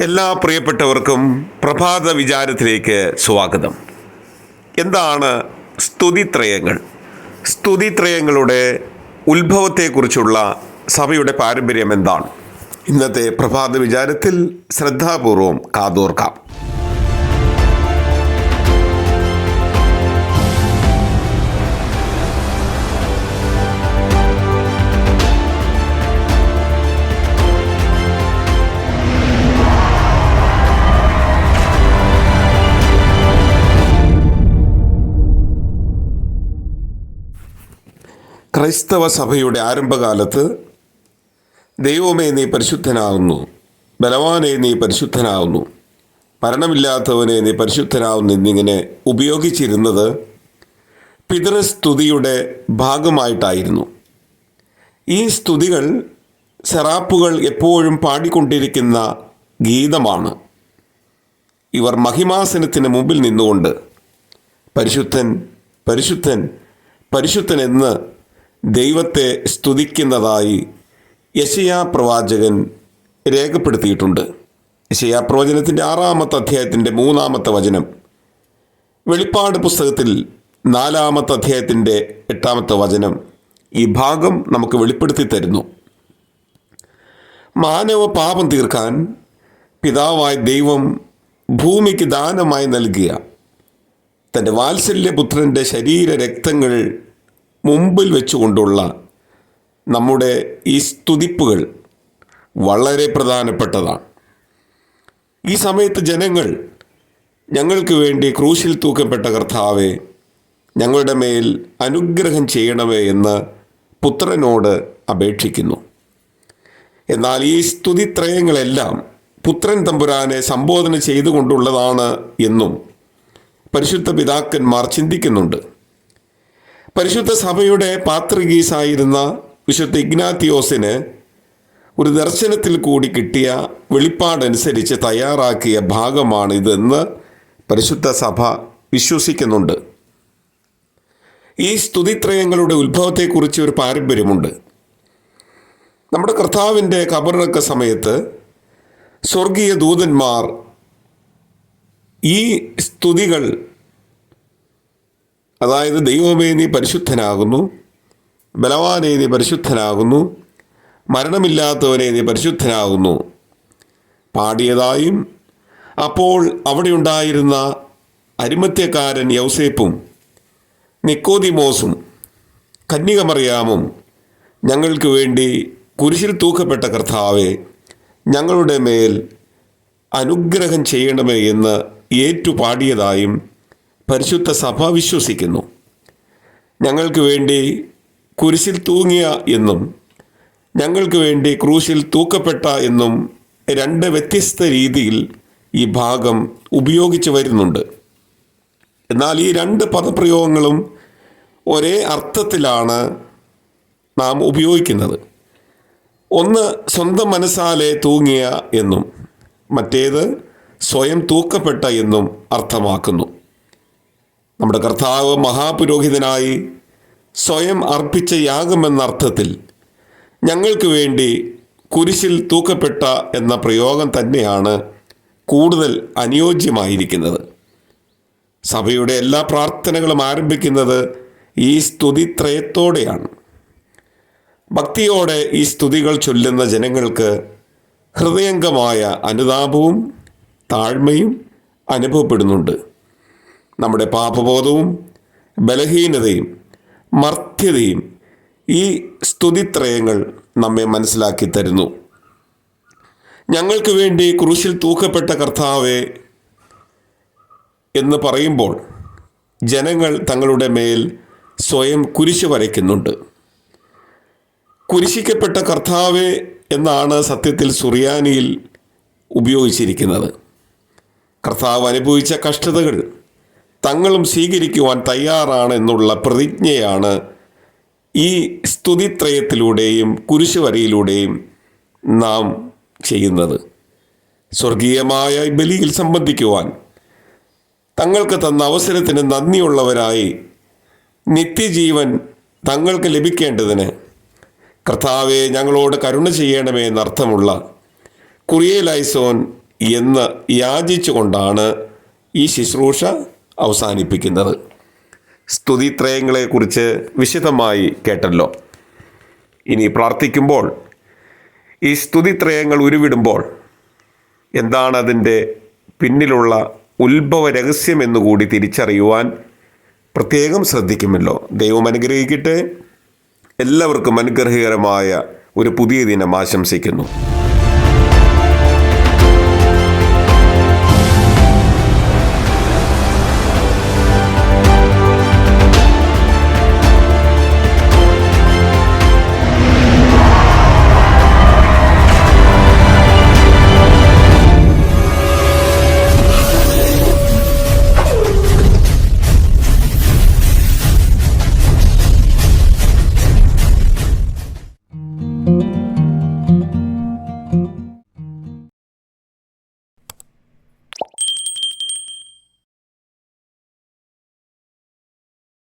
എല്ലാ പ്രിയപ്പെട്ടവർക്കും പ്രഭാത വിചാരത്തിലേക്ക് സ്വാഗതം. എന്താണ് സ്തുതിത്രയങ്ങൾ? സ്തുതിത്രയങ്ങളുടെ ഉത്ഭവത്തെക്കുറിച്ചുള്ള സഭയുടെ പാരമ്പര്യം എന്താണ്? ഇന്നത്തെ പ്രഭാത വിചാരത്തിൽ ശ്രദ്ധാപൂർവം കാതോർക്കാം. ക്രൈസ്തവ സഭയുടെ ആരംഭകാലത്ത് ദൈവമേ നീ പരിശുദ്ധനാകുന്നു ബലവാനെ നീ പരിശുദ്ധനാകുന്നു മരണമില്ലാത്തവനെ നീ പരിശുദ്ധനാകുന്നു എന്നിങ്ങനെ ഉപയോഗിച്ചിരുന്നത് പിതൃസ്തുതിയുടെ ഭാഗമായിട്ടായിരുന്നു. ഈ സ്തുതികൾ സെറാപ്പുകൾ എപ്പോഴും പാടിക്കൊണ്ടിരിക്കുന്ന ഗീതമാണ്. ഇവർ മഹിമാസനത്തിന് മുമ്പിൽ നിന്നുകൊണ്ട് പരിശുദ്ധൻ പരിശുദ്ധൻ പരിശുദ്ധൻ എന്ന് ദൈവത്തെ സ്തുതിക്കുന്നതായി യശയാ പ്രവാചകൻ രേഖപ്പെടുത്തിയിട്ടുണ്ട്. യശയാ പ്രവചനത്തിന്റെ ആറാമത്തെ അധ്യായത്തിന്റെ മൂന്നാമത്തെ വചനം. വെളിപ്പാട് പുസ്തകത്തിൽ നാലാമത്തെ അധ്യായത്തിന്റെ എട്ടാമത്തെ വചനം ഈ ഭാഗം നമുക്ക് വെളിപ്പെടുത്തി തരുന്നു. മാനവ പാപം തീർക്കാൻ പിതാവായ ദൈവം ഭൂമിക്ക് ദാനമായി നൽകിയ തന്റെ വാത്സല്യപുത്രന്റെ ശരീര രക്തങ്ങൾ മുമ്പിൽ വെച്ചുകൊണ്ടുള്ള നമ്മുടെ ഈ സ്തുതിപ്പുകൾ വളരെ പ്രധാനപ്പെട്ടതാണ്. ഈ സമയത്ത് ജനങ്ങൾ ഞങ്ങൾക്ക് വേണ്ടി ക്രൂശിൽ തൂക്കപ്പെട്ട കർത്താവെ ഞങ്ങളുടെ മേൽ അനുഗ്രഹം ചെയ്യണമേ എന്ന് പുത്രനോട് അപേക്ഷിക്കുന്നു. എന്നാൽ ഈ സ്തുതിത്രയങ്ങളെല്ലാം പുത്രൻ തമ്പുരാനെ സംബോധന ചെയ്തുകൊണ്ടുള്ളതാണ് എന്നും പരിശുദ്ധ പിതാക്കന്മാർ ചിന്തിക്കുന്നുണ്ട്. പരിശുദ്ധ സഭയുടെ പാത്രികീസായിരുന്ന വിശുദ്ധ ഇഗ്നാത്തിയോസിന് ഒരു ദർശനത്തിൽ കൂടി കിട്ടിയ വെളിപ്പാടനുസരിച്ച് തയ്യാറാക്കിയ ഭാഗമാണിതെന്ന് പരിശുദ്ധ സഭ വിശ്വസിക്കുന്നുണ്ട്. ഈ സ്തുതിത്രയങ്ങളുടെ ഉത്ഭവത്തെക്കുറിച്ച് ഒരു പാരമ്പര്യമുണ്ട്. നമ്മുടെ കർത്താവിന്റെ കബറിറക്ക സമയത്ത് സ്വർഗീയ ദൂതന്മാർ ഈ സ്തുതികൾ അതായത് ദൈവമേ നീ പരിശുദ്ധനാകുന്നു ബലവാനേ നീ പരിശുദ്ധനാകുന്നു മരണമില്ലാത്തവനെ നീ പരിശുദ്ധനാകുന്നു. പാടിയതായും അപ്പോൾ അവിടെയുണ്ടായിരുന്ന അരിമത്യക്കാരൻ യൗസേപ്പും നിക്കോദിമോസും കന്യകമറിയാമും ഞങ്ങൾക്ക് വേണ്ടി കുരിശിൽ തൂക്കപ്പെട്ട കർത്താവെ ഞങ്ങളുടെ മേൽ അനുഗ്രഹം ചെയ്യണമേ എന്ന് ഏറ്റുപാടിയതായും പരിശുദ്ധ സഭ വിശ്വസിക്കുന്നു. ഞങ്ങൾക്ക് വേണ്ടി കുരിശിൽ തൂങ്ങിയ എന്നും ഞങ്ങൾക്ക് വേണ്ടി ക്രൂശിൽ തൂക്കപ്പെട്ട എന്നും രണ്ട് വ്യത്യസ്ത രീതിയിൽ ഈ ഭാഗം ഉപയോഗിച്ചു വരുന്നുണ്ട്. എന്നാൽ ഈ രണ്ട് പദപ്രയോഗങ്ങളും ഒരേ അർത്ഥത്തിലാണ് നാം ഉപയോഗിക്കുന്നത്. ഒന്ന് സ്വന്തം മനസ്സാലെ തൂങ്ങിയ എന്നും മറ്റേത് സ്വയം തൂക്കപ്പെട്ട എന്നും അർത്ഥമാക്കുന്നു. നമ്മുടെ കർത്താവ് മഹാപുരോഹിതനായി സ്വയം അർപ്പിച്ച യാഗമെന്ന അർത്ഥത്തിൽ ഞങ്ങൾക്ക് വേണ്ടി കുരിശിൽ തൂക്കപ്പെട്ട എന്ന പ്രയോഗം തന്നെയാണ് കൂടുതൽ അനുയോജ്യമായിരിക്കുന്നത്. സഭയുടെ എല്ലാ പ്രാർത്ഥനകളും ആരംഭിക്കുന്നത് ഈ സ്തുതിത്രയത്തോടെയാണ്. ഭക്തിയോടെ ഈ സ്തുതികൾ ചൊല്ലുന്ന ജനങ്ങൾക്ക് ഹൃദയംഗമായ അനുതാപവും താഴ്മയും അനുഭവപ്പെടുന്നുണ്ട്. നമ്മുടെ പാപബോധവും ബലഹീനതയും മർത്യതയും ഈ സ്തുതിത്രയങ്ങൾ നമ്മെ മനസ്സിലാക്കി തരുന്നു. ഞങ്ങൾക്ക് വേണ്ടി ക്രൂശിൽ തൂക്കപ്പെട്ട കർത്താവെ എന്ന് പറയുമ്പോൾ ജനങ്ങൾ തങ്ങളുടെ മേൽ സ്വയം കുരിശ് വരയ്ക്കുന്നുണ്ട്. കുരിശിക്കപ്പെട്ട കർത്താവെ എന്നാണ് സത്യത്തിൽ സുറിയാനിയിൽ ഉപയോഗിച്ചിരിക്കുന്നത്. കർത്താവ് അനുഭവിച്ച കഷ്ടതകൾ തങ്ങളും സ്വീകരിക്കുവാൻ തയ്യാറാണ് എന്നുള്ള പ്രതിജ്ഞയാണ് ഈ സ്തുതിത്രയത്തിലൂടെയും കുരിശുവരയിലൂടെയും നാം ചെയ്യുന്നത്. സ്വർഗീയമായ ബലിയിൽ സംബന്ധിക്കുവാൻ തങ്ങൾക്ക് തന്ന അവസരത്തിന് നന്ദിയുള്ളവരായി നിത്യജീവൻ തങ്ങൾക്ക് ലഭിക്കേണ്ടതിന് കർത്താവെ ഞങ്ങളോട് കരുണ ചെയ്യണമേ എന്നർത്ഥമുള്ള കുറിയേലൈസോൻ എന്ന് യാചിച്ചുകൊണ്ടാണ് ഈ ശുശ്രൂഷ അവസാനിപ്പിക്കുന്നത്. സ്തുതിത്രയങ്ങളെക്കുറിച്ച് വിശദമായി കേട്ടല്ലോ. ഇനി പ്രാർത്ഥിക്കുമ്പോൾ ഈ സ്തുതിത്രയങ്ങൾ ഉരുവിടുമ്പോൾ എന്താണതിന്റെ പിന്നിലുള്ള ഉത്ഭവ രഹസ്യം എന്നുകൂടി തിരിച്ചറിയുവാൻ പ്രത്യേകം ശ്രദ്ധിക്കുമല്ലോ. ദൈവം അനുഗ്രഹിക്കട്ടെ. എല്ലാവർക്കും അനുഗ്രഹകരമായ ഒരു പുതിയ ദിനം ആശംസിക്കുന്നു.